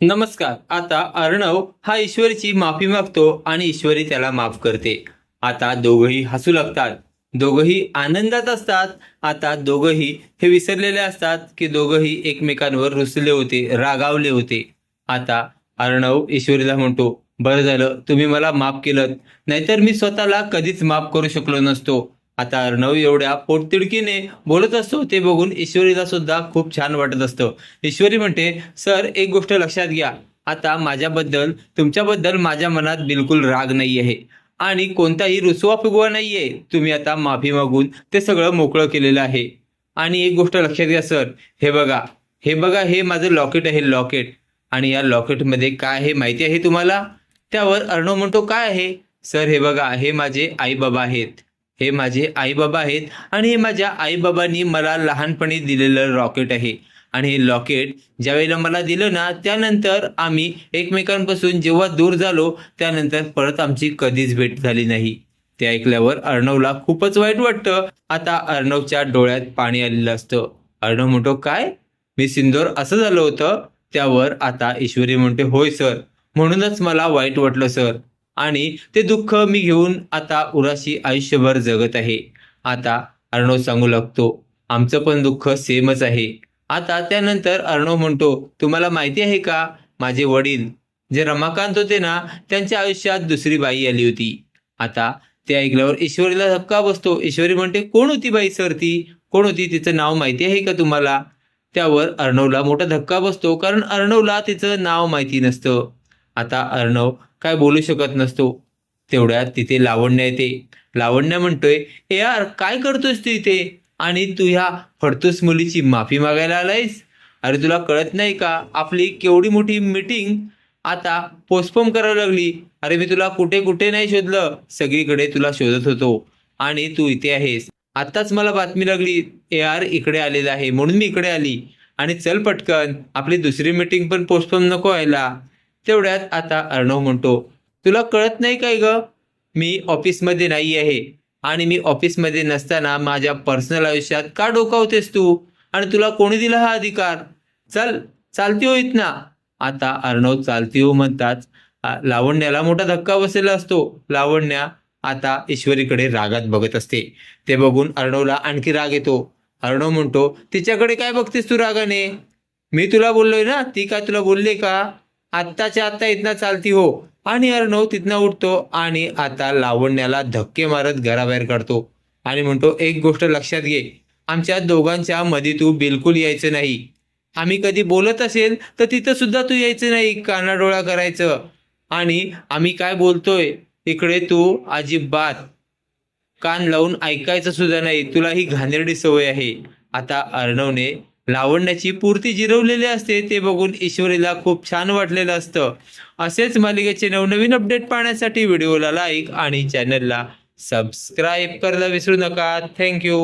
नमस्कार. आता अर्णव हा ईश्वरीची माफी मागतो आणि ईश्वरी त्याला माफ करते. आता दोघंही हसू लागतात. दोघंही आनंदात असतात. आता दोघंही हे विसरलेले असतात की दोघंही एकमेकांवर रुसले होते रागावले होते. आता अर्णव ईश्वरीला म्हणतो बरं झालं तुम्ही मला माफ केलं नाहीतर मी स्वतःला कधीच माफ करू शकलो नसतो. आता अर्णव एवढ्या पोटतिडकीने बोलत असतो ते बघून ईश्वरीला सुद्धा खूप छान वाटत असतं. ईश्वरी म्हणते सर एक गोष्ट लक्षात घ्या. आता माझ्याबद्दल तुमच्याबद्दल माझ्या मनात बिलकुल राग नाही आहे आणि कोणताही रुसवा फुगवा नाही आहे तुम्ही आता माफी मागून ते सगळं मोकळं केलेलं आहे. आणि एक गोष्ट लक्षात घ्या सर हे बघा. हे बघा हे माझं लॉकेट आहे लॉकेट. आणि या लॉकेटमध्ये काय आहे माहिती आहे तुम्हाला? त्यावर अर्णव म्हणतो काय आहे? सर हे बघा हे माझे आई बाबा आहेत. हे माझे आईबाबा आहेत आणि हे माझ्या आईबाबांनी मला लहानपणी दिलेलं रॉकेट आहे. आणि हे लॉकेट ज्यावेळेला मला दिलं ना त्यानंतर आम्ही एकमेकांपासून जेव्हा दूर झालो त्यानंतर परत आमची कधीच भेट झाली नाही. ते ऐकल्यावर अर्णवला खूपच वाईट वाटतं. आता अर्णवच्या डोळ्यात पाणी आलेलं असतं. अर्णव म्हणतो काय? मी सिंदोर असं झालं होतं? त्यावर आता ईश्वरी म्हणते होय सर. म्हणूनच मला वाईट वाटलं सर. आणि ते दुःख मी घेऊन आता उराशी आयुष्यभर जगत आहे. आता अर्णव सांगू लागतो आमचं पण दुःख सेमच आहे. आता त्यानंतर अर्णव म्हणतो तुम्हाला माहिती आहे का माझे वडील जे रमाकांत होते ना त्यांच्या आयुष्यात दुसरी बाई आली होती. आता ते ऐकल्यावर ईश्वरीला धक्का बसतो. ईश्वरी म्हणते कोण होती बाई सर ती? कोण होती? तिचं नाव माहिती आहे का तुम्हाला? त्यावर अर्णवला मोठा धक्का बसतो कारण अर्णवला तिचं नाव माहिती नसतं. आता अर्णव काय बोलू शकत नसतो. तेवढ्यात तिथे लावण्य येते. लावण्य म्हणतोय "ए यार काय करतोस तू इथे? आणि तू ह्या फडतूस मुलीची माफी मागायला आलायस? अरे तुला कळत नाही का? आपली केवढी मोठी मीटिंग आता पोस्टपोन करावी लागली. अरे मी तुला कुठे कुठे नाही शोधलं. सगळीकडे तुला शोधत होतो. आणि तू इथे आहेस. आत्ताच मला बातमी लागली ए आर इकडे आलेला आहे. म्हणून मी इकडे आली. आणि चल पटकन आपली दुसरी मीटिंग पण पोस्टपोन नको व्हायला. तेवढ्यात आता अर्णव म्हणतो तुला कळत नाही काय ग? मी ऑफिसमध्ये नाही आहे आणि मी ऑफिसमध्ये नसताना माझ्या पर्सनल आयुष्यात का डोकावतेस तू? आणि तुला कोणी दिला हा अधिकार? चल चालती हो इथना. आता अर्णव चालती हो म्हणताच लावण्याला मोठा धक्का बसलेला असतो. लावण्या आता ईश्वरीकडे रागात बघत असते. ते बघून अर्णवला आणखी राग येतो. अर्णव म्हणतो तिच्याकडे काय बघतेस तू रागाने? मी तुला बोललोय ना ती काय तुला बोलले का? आत्ताच्या आत्ता इथनं चालती हो. आणि अर्णव तिथनं उठतो आणि आता लावण्याला धक्के मारत घराबाहेर काढतो. आणि म्हणतो एक गोष्ट लक्षात घे. आमच्या दोघांच्या मध्ये तू बिलकुल यायचं नाही. आम्ही कधी बोलत असेल तर तिथं सुद्धा तू यायचं नाही कानाडोळा करायचं. आणि आम्ही काय बोलतोय? इकडे तू अजिबात कान लावून ऐकायचं सुद्धा नाही. तुला ही घाणेरडी सवय आहे. आता अर्णवने लावण्याची पूर्ती जिरवलेली असते ते बघून ईश्वरीला खूप छान वाटलेलं असतं. असेच मालिकेचे नवनवीन अपडेट पाहण्यासाठी व्हिडिओला लाईक आणि चॅनलला सबस्क्राईब करायला विसरू नका. थँक्यू